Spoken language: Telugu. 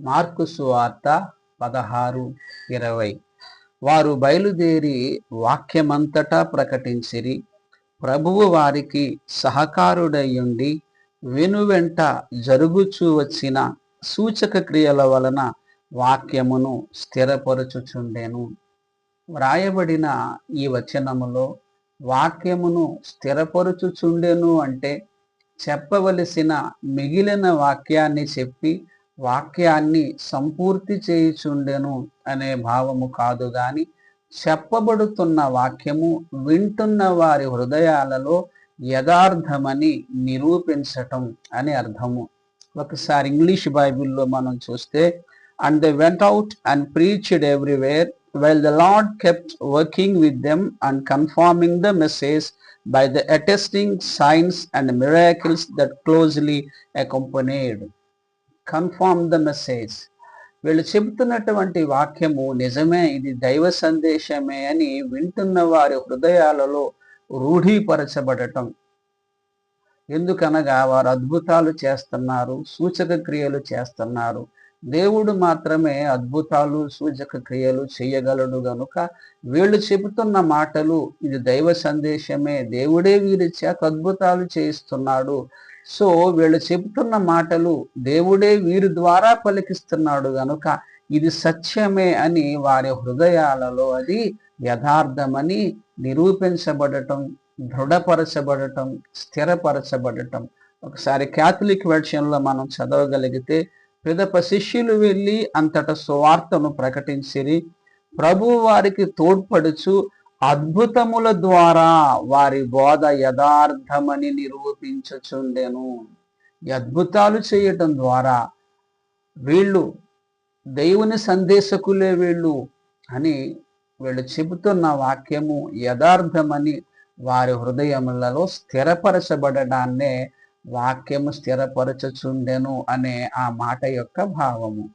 మార్కు సువార్త పదహారు ఇరవై. వారు బయలుదేరి వాక్యమంతటా ప్రకటించిరి. ప్రభువు వారికి సహకారుడయ్యుండి వెనువెంట జరుగుచూ వచ్చిన సూచక క్రియల వలన వాక్యమును స్థిరపరచుచుండెను. వ్రాయబడిన ఈ వచనములో వాక్యమును స్థిరపరచుచుండెను అంటే చెప్పవలసిన మిగిలిన వాక్యాన్ని చెప్పి వాక్యాన్ని సంపూర్తి చేయుచుండెను అనే భావము కాదు గాని చెప్పబడుతున్న వాక్యము వింటున్న వారి హృదయాలలో యథార్థమని నిరూపించటం అని అర్థము. ఒకసారి ఇంగ్లీష్ బైబిల్లో మనం చూస్తే and they went out and preached everywhere well the Lord kept working with them and confirming the message by the attesting signs and miracles that closely accompanied confirm the message వీళ్ళు చెబుతున్నటువంటి వాక్యము నిజమే ఇది దైవ సందేశమే అని వింటున్న వారి హృదయాలలో రూఢీపరచబడటం. ఎందుకనగా వారు అద్భుతాలు చేస్తున్నారు సూచక క్రియలు చేస్తున్నారు. దేవుడు మాత్రమే అద్భుతాలు సూచక క్రియలు చేయగలడు గనుక వీళ్ళు చెబుతున్న మాటలు ఇది దైవ సందేశమే దేవుడే వీరి చేత అద్భుతాలు చేయిస్తున్నాడు. సో వీళ్ళు చెబుతున్న మాటలు దేవుడే వీరి ద్వారా పలికిస్తున్నాడు గనుక ఇది సత్యమే అని వారి హృదయాలలో అది యథార్థమని నిరూపించబడటం దృఢపరచబడటం స్థిరపరచబడటం. ఒకసారి క్యాథలిక్ వెర్షన్లో మనం చదవగలిగితే పిదప శిష్యులు వెళ్ళి అంతట సువార్తను ప్రకటించిరి ప్రభు వారికి తోడ్పడుచు అద్భుతముల ద్వారా వారి బోధ యథార్థమని నిరూపించుచుండెను. ఈ అద్భుతాలు చేయటం ద్వారా వీళ్ళు దేవుని సందేశకులే వీళ్ళు అని వీళ్ళు చెబుతున్న వాక్యము యథార్థమని వారి హృదయములలో స్థిరపరచబడడాన్నే వాక్యము స్థిరపరచుచుండెను అనే ఆ మాట యొక్క భావము.